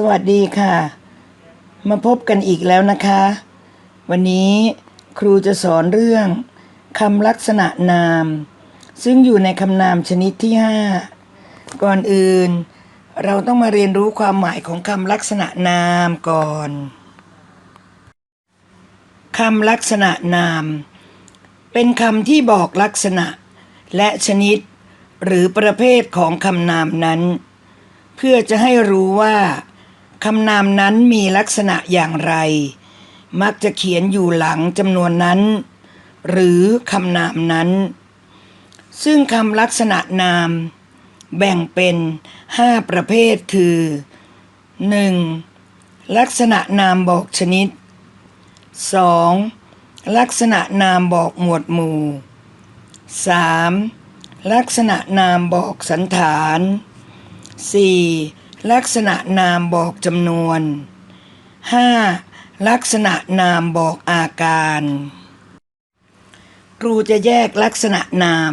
สวัสดีค่ะ มาพบกันอีกแล้วนะคะ วันนี้ครูจะสอนเรื่องคำลักษณะนาม ซึ่งอยู่ในคำนามชนิดที่ 5 ก่อนอื่น เราต้องมาเรียนรู้ความหมายของคำลักษณะนามก่อนคำลักษณะนาม เป็นคำที่บอกลักษณะ และชนิด หรือประเภทของคำนามนั้นเพื่อจะให้รู้ว่า คำนามนั้นมีลักษณะอย่างไร มักจะเขียนอยู่หลังจำนวนนั้น หรือคำนามนั้น ซึ่งคำลักษณะนาม แบ่งเป็น5ประเภทคือ 1. ลักษณะนามบอกชนิด 2. ลักษณะนามบอกหมวดหมู่ 3. ลักษณะนามบอกสันฐาน 4. ลักษณะนามบอกจำนวน 5. ลักษณะนามบอกอาการ ครูจะแยกลักษณะนาม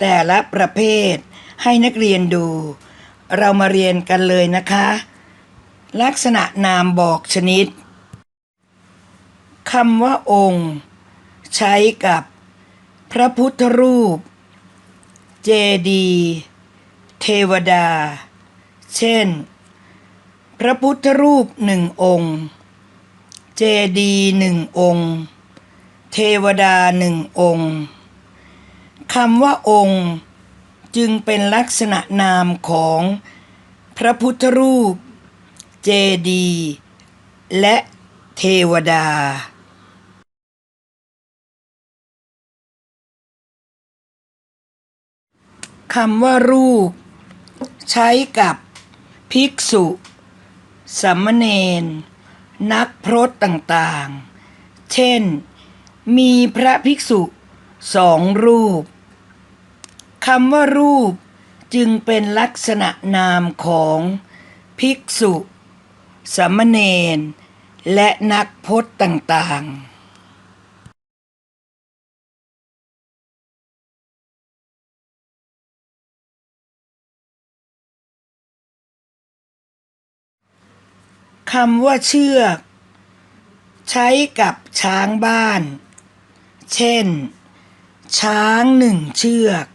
แต่ละประเภทให้นักเรียนดู เรามาเรียนกันเลยนะคะ ลักษณะนามบอกชนิดคำว่าองค์ ใช้กับพระพุทธรูป เจดี เทวดา เช่น พระพุทธรูปหนึ่งองค์ เจดีย์หนึ่งองค์ เทวดาหนึ่งองค์คำว่าองค์ จึงเป็นลักษณะนามของพระพุทธรูป เจดีย์และเทวดา คำว่ารูป ใช้กับ ภิกษุสามเณรนักพรตต่างๆ เช่น มีพระภิกษุสองรูปคำว่ารูปจึงเป็นลักษณะนามของภิกษุสามเณรและนักพจน์ต่างๆ คำว่าเชือก ใช้กับช้างบ้าน เช่น ช้างหนึ่งเชือก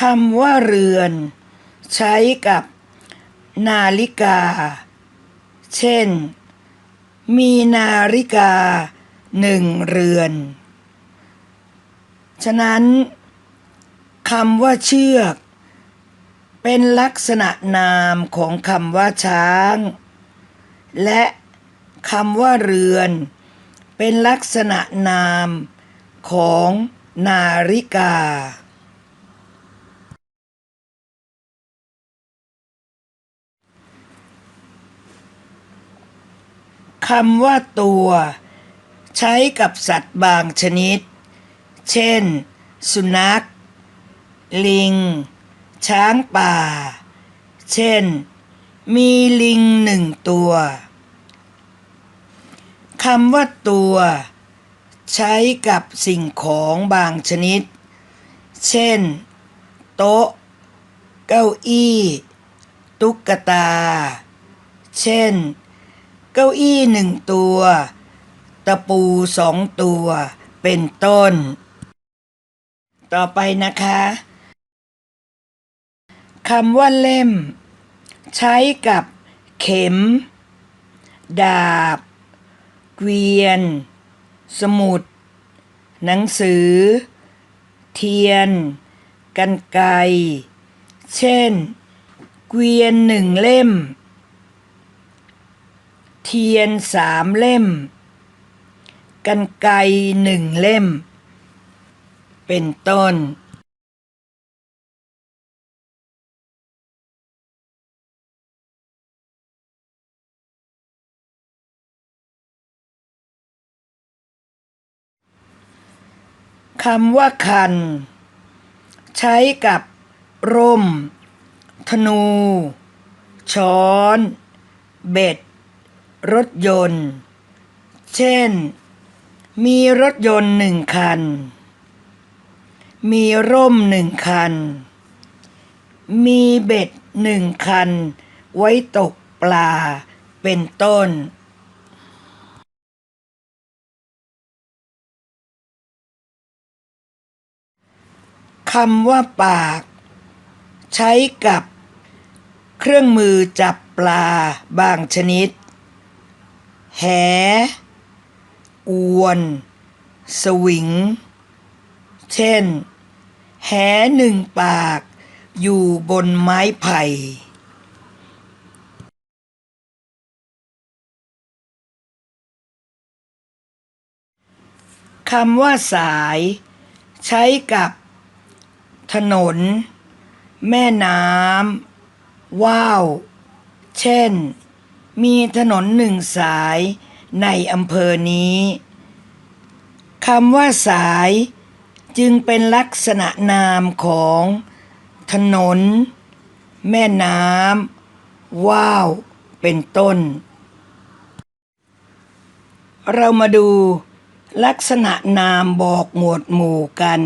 คำว่าเรือน ใช้กับนาฬิกา เช่น มีนาฬิกาหนึ่งเรือน ฉะนั้นคำว่าเชือก เป็นลักษณะนามของคำว่าช้าง และคำว่าเรือน เป็นลักษณะนามของนาฬิกา คำว่าตัว ใช้กับสัตว์บางชนิด เช่น สุนัข ลิง ช้างป่า เช่น มีลิงหนึ่งตัวคำว่าตัว ใช้กับสิ่งของบางชนิด เช่น โต๊ะ เก้าอี้ ตุ๊กตา เช่น เก้าอี้หนึ่งตัว ตะปูสองตัว เป็นต้น ต่อไปนะคะ คำว่าเล่ม ใช้กับเข็ม ดาบ เกวียน สมุด หนังสือ เทียน กันไกเช่น เกวียนหนึ่งเล่ม เทียนสามเล่ม กันไกหนึ่งเล่ม เป็นต้น คำว่าคัน ใช้กับ ร่ม ธนู ช้อน เบ็ด รถยนต์ เช่น มีรถยนต์หนึ่งคัน มีร่มหนึ่งคัน มีเบ็ดหนึ่งคัน ไว้ตกปลาเป็นต้น คำว่าปาก ใช้กับเครื่องมือจับปลาบางชนิด แห อวน สวิง เช่น แหหนึ่งปากอยู่บนไม้ไผ่คำว่าสาย ใช้กับ ถนน แม่น้ำว่าว เช่น มีถนนหนึ่งสายในอำเภอนี้คำว่าสายจึงเป็นลักษณะนามของ ถนน แม่น้ำว่าว เป็นต้น เรามาดูลักษณะนามบอกหมวดหมู่กัน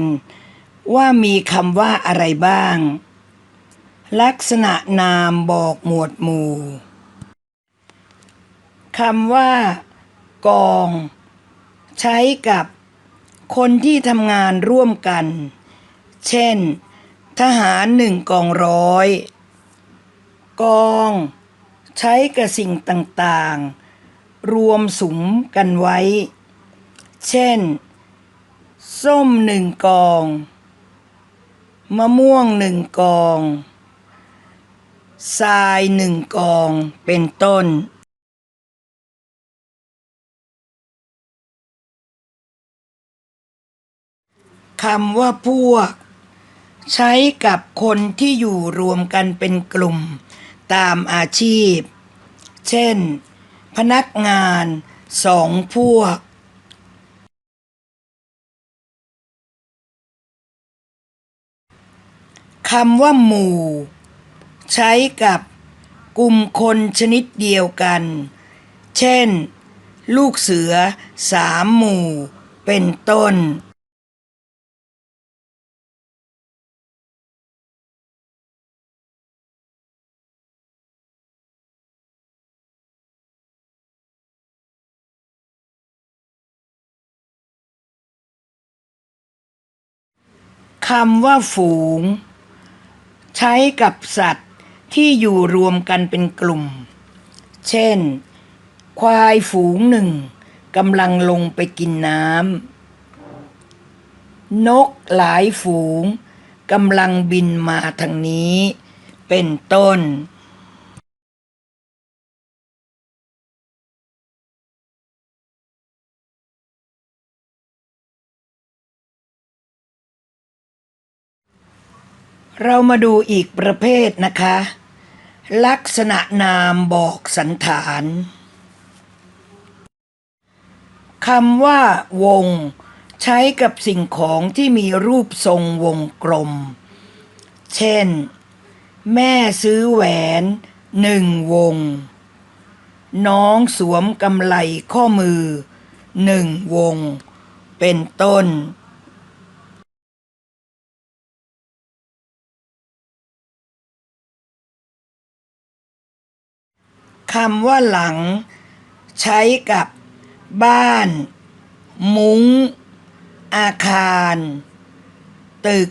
ว่ามีคำว่าอะไรบ้าง ลักษณะนามบอกหมวดหมู่คำว่า กอง ใช้กับคนที่ทำงานร่วมกัน เช่น ทหารหนึ่งกองร้อย กอง ใช้กับสิ่งต่างๆ รวมสุมกันไว้ เช่น ส้มหนึ่งกอง มะม่วงหนึ่งกองทรายหนึ่งกองเป็นต้น คำว่าพวก ใช้กับคนที่อยู่รวมกันเป็นกลุ่ม ตามอาชีพ เช่น พนักงานสองพวก คำว่าหมู่ ใช้กับกลุ่มคนชนิดเดียวกัน เช่น ลูกเสือสามหมู่ เป็นต้น คำว่าฝูง ใช้กับสัตว์ที่อยู่รวมกันเป็นกลุ่ม เช่น ควายฝูงหนึ่งกำลังลงไปกินน้ำ นกหลายฝูงกำลังบินมาทางนี้ เป็นต้น เรามาดูอีกประเภทนะคะ ลักษณะนามบอกสันฐานคำว่าวง ใช้กับสิ่งของที่มีรูปทรงวงกลม เช่น แม่ซื้อแหวนหนึ่งวง น้องสวมกำไลข้อมือหนึ่งวง เป็นต้น คำว่าหลัง ใช้กับบ้าน มุง้ง อาคาร ตึก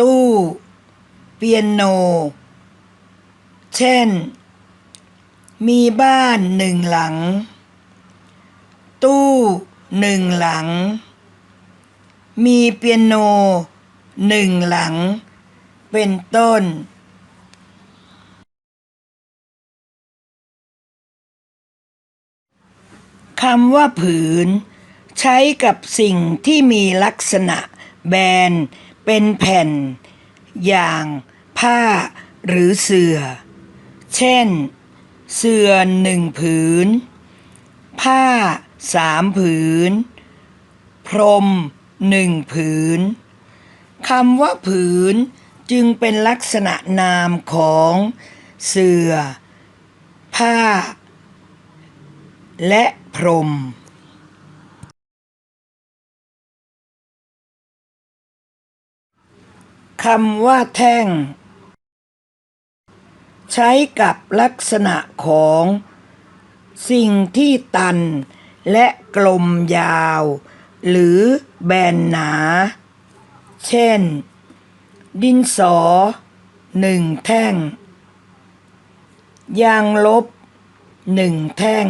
ตู้ เปียโน เช่น มีบ้านหนึ่งหลัง ตู้หนึ่งหลัง มีเปียโนหนึ่งหลัง เป็นต้น คำว่าผืน ใช้กับสิ่งที่มีลักษณะ แบน เป็นแผ่น อย่าง ผ้า หรือเสื่อ เช่น เสื่อหนึ่งผืน ผ้าสามผืน พรมหนึ่งผืนคำว่าผืนจึงเป็นลักษณะนามของเสื่อ ผ้า และ พรมคำว่าแท่ง ใช้กับลักษณะของ สิ่งที่ตันและกลมยาว หรือแบนหนา เช่น ดินสอหนึ่งแท่ง ยางลบหนึ่งแท่ง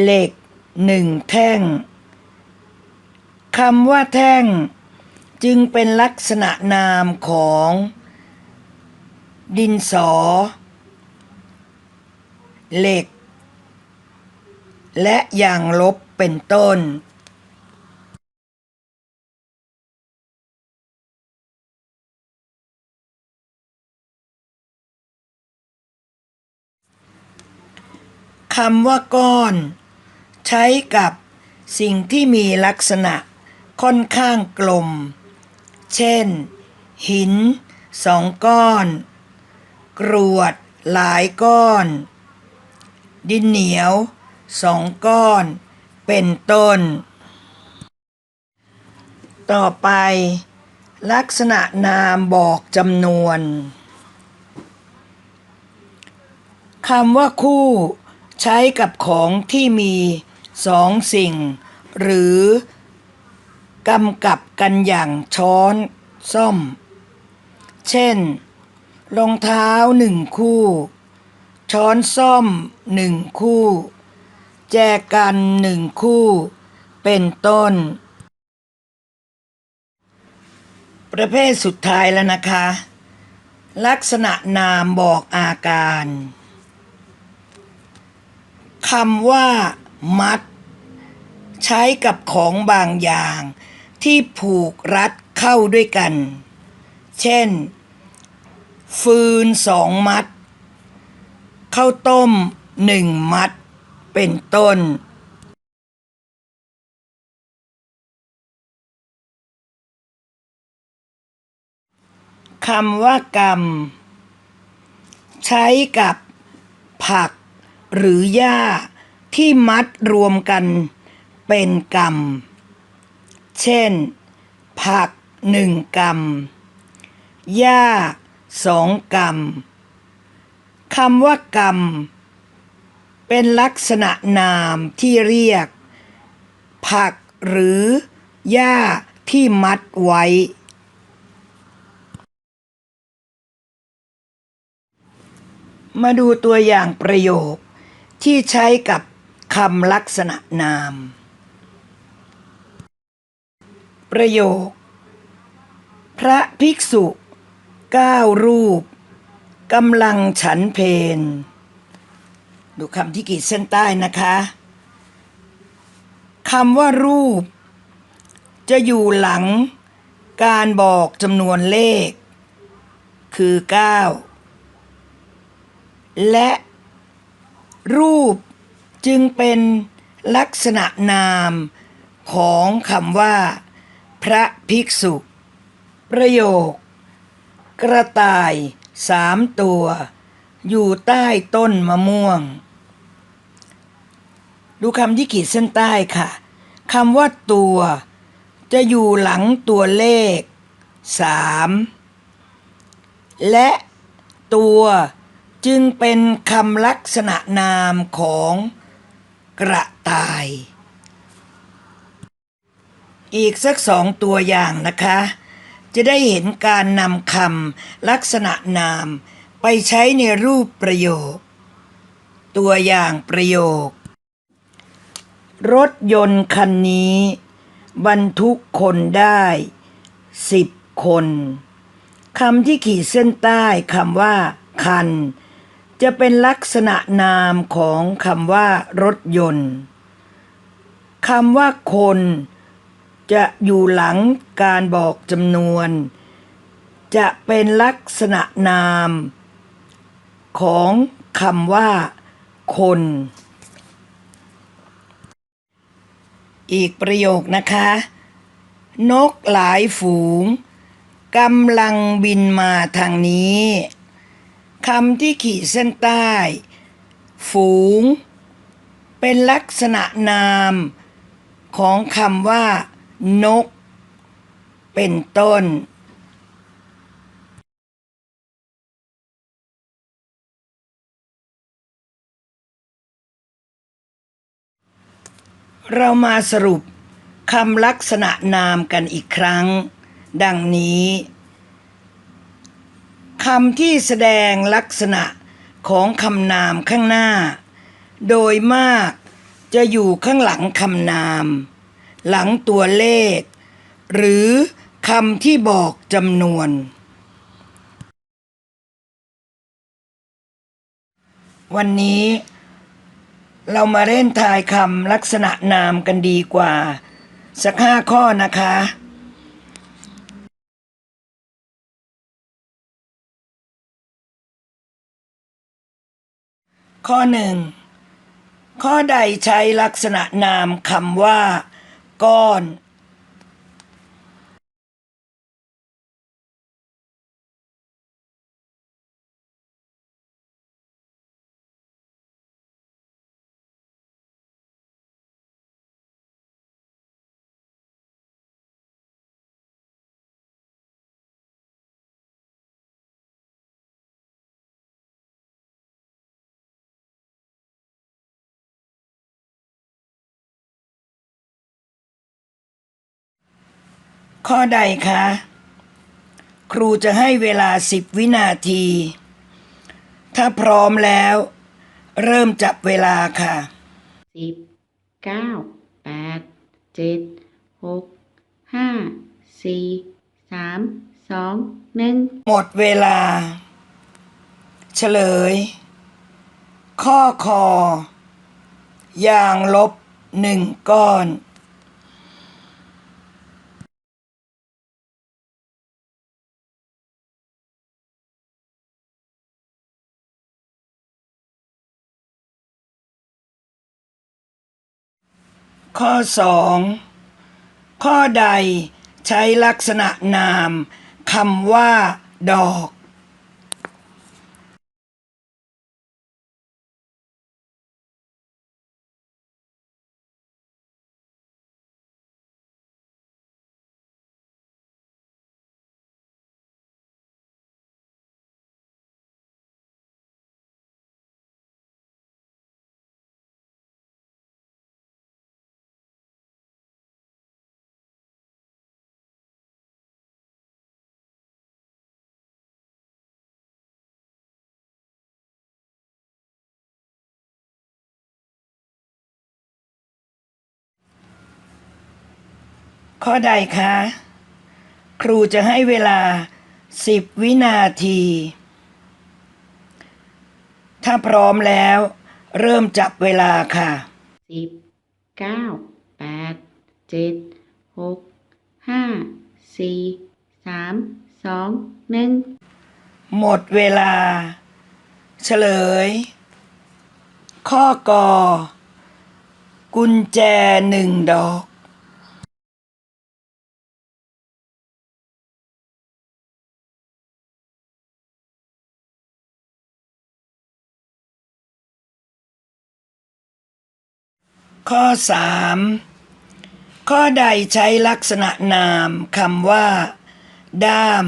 เหล็กหนึ่งแท่งคำว่าแท่ง จึงเป็นลักษณะนามของ ดินสอ เหล็ก และยางลบเป็นต้น คำว่าก้อน ใช้กับสิ่งที่มีลักษณะค่อนข้างกลม เช่น หินสองก้อน กรวดหลายก้อน ดินเหนียวสองก้อน เป็นต้น ต่อไป ลักษณะนามบอกจำนวนคำว่าคู่ ใช้กับของที่มีสองสิ่ง หรือกำกับกันอย่างช้อนซ่อม เช่น รองเท้าหนึ่งคู่ ช้อนซ่อมหนึ่งคู่ แจกันหนึ่งคู่ เป็นต้น ประเภทสุดท้ายแล้วนะคะ ลักษณะนามบอกอาการ คำว่า มัด ใช้กับของบางอย่าง ที่ผูกรัดเข้าด้วยกัน เช่น ฟืนสองมัดข้าวต้มหนึ่งมัด เป็นต้นคำว่ากรรม ใช้กับผัก หรือหญ้าที่มัดรวมกันเป็นกรรม เช่น ผักหนึ่งกรรมหญ้าสองกรรมคำว่ากรรม เป็นลักษณะนามที่เรียก ผักหรือหญ้าที่มัดไว้ มาดูตัวอย่างประโยค ที่ใช้กับคำลักษณะนาม ประโยค พระภิกษุเก้ารูปกำลังฉันเพนดูคำที่ขีดเส้นใต้นะคะคำว่ารูป จะอยู่หลังการบอกจำนวนเลข คือ 9 และ รูปจึงเป็นลักษณะนามของคำว่า พระภิกษุ ประโยค กระต่ายสามตัว อยู่ใต้ต้นมะม่วง ดูคำที่ขีดเส้นใต้ค่ะคำว่าตัว จะอยู่หลังตัวเลขสามและตัว จึงเป็นคำลักษณะนามของกระต่าย อีกสักสองตัวอย่างนะคะ จะได้เห็นการนำคำลักษณะนามไปใช้ในรูปประโยค ตัวอย่างประโยค รถยนต์คันนี้ บรรทุกคนได้สิบคนคำที่ขีดเส้นใต้คำว่า คัน จะเป็นลักษณะนามของคำว่ารถยนต์คำว่าคนจะอยู่หลังการบอกจำนวน จะเป็นลักษณะนาม ของคำว่า คน อีกประโยคนะคะ นกหลายฝูงกำลังบินมาทางนี้ คำที่ขีดเส้นใต้ ฝูง เป็นลักษณะนามของคำว่า นก เป็นต้น เรามาสรุปคำลักษณะนามกันอีกครั้ง ดังนี้ คำที่แสดงลักษณะของคำนามข้างหน้า โดยมากจะอยู่ข้างหลังคำนาม หลังตัวเลข หรือคำที่บอกจำนวน วันนี้เรามาเล่นทายคำลักษณะนามกันดีกว่า สักห้าข้อนะคะ ข้อหนึ่งข้อใดใช้ลักษณะนามคำว่า ก้อน ข้อใดคะ ครูจะให้เวลาสิบวินาที ถ้าพร้อมแล้ว เริ่มจับเวลาค่ะสิบเก้าแปดเจ็ดหกห้าสี่สามสองหนึ่งหมดเวลา เฉลย ข้อคอ ยางลบหนึ่งก้อน ข้อสองข้อใดใช้ลักษณะนามคำว่า ดอก ข้อใดคะ ครูจะให้เวลาสิบวินาที ถ้าพร้อมแล้ว เริ่มจับเวลาค่ะสิบเก้าแปดเจ็ดหกห้าสี่สามสองหนึ่งหมดเวลา เฉลย ข้อกอ กุญแจหนึ่งดอก ข้อสามข้อใดใช้ลักษณะนามคำว่า ด้าม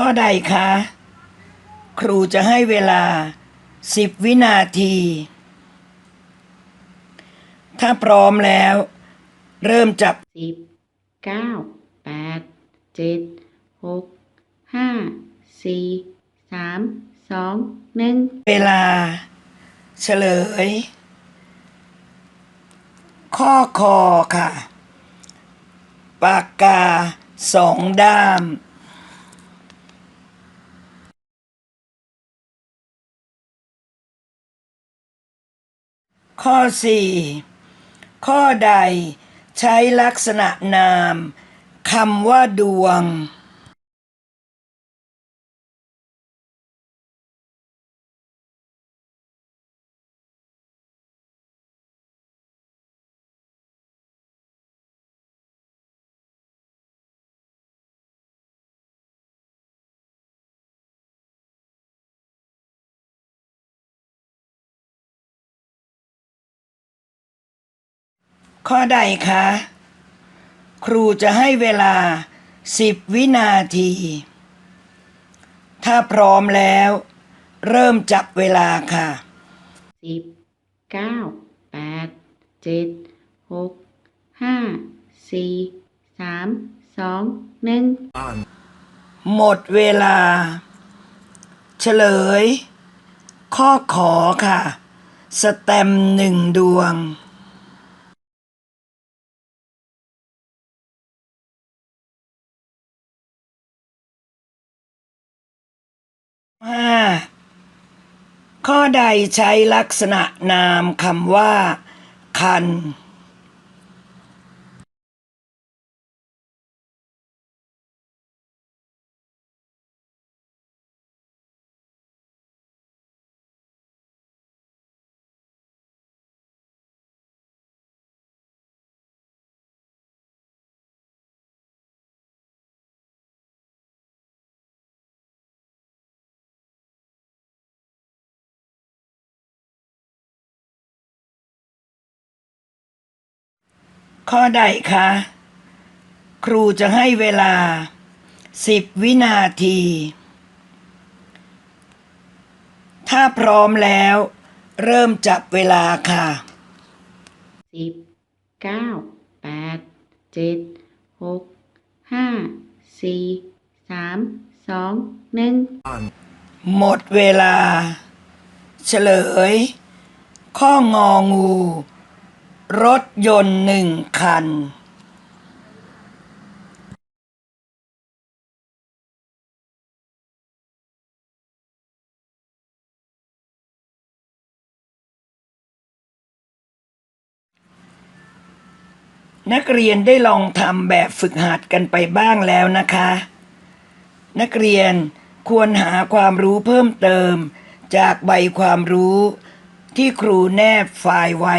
ข้อใดคะ ครูจะให้เวลาสิบวินาที ถ้าพร้อมแล้ว เริ่มจับสิบเก้าแปดเจ็ดหกห้าสี่สามสองหนึ่งเวลา เฉลย ข้อคอค่ะ ปากกาสองด้าม ข้อ 4 ข้อใดใช้ลักษณะนามคำว่าดวง ข้อใดคะ ครูจะให้เวลา10วินาที ถ้าพร้อมแล้ว เริ่มจับเวลาค่ะสิบเก้าแปดเจ็ดหกห้าสี่สามสองหนึ่งหมดเวลา เฉลย ข้อขอค่ะ สแตมป์หนึ่งดวง ห้าข้อใดใช้ลักษณะนามคำว่า คัน ข้อใดคะ ครูจะให้เวลา 10 วินาที ถ้าพร้อมแล้ว เริ่มจับเวลาค่ะ สิบเก้าแปดเจ็ดหกห้าสี่สามสองหนึ่งหมดเวลา เฉลย ข้ององู รถยนต์หนึ่งคันนักเรียนได้ลองทำแบบฝึกหัดกันไปบ้างแล้วนะคะ นักเรียนควรหาความรู้เพิ่มเติม จากใบความรู้ที่ครูแนบไฟล์ไว้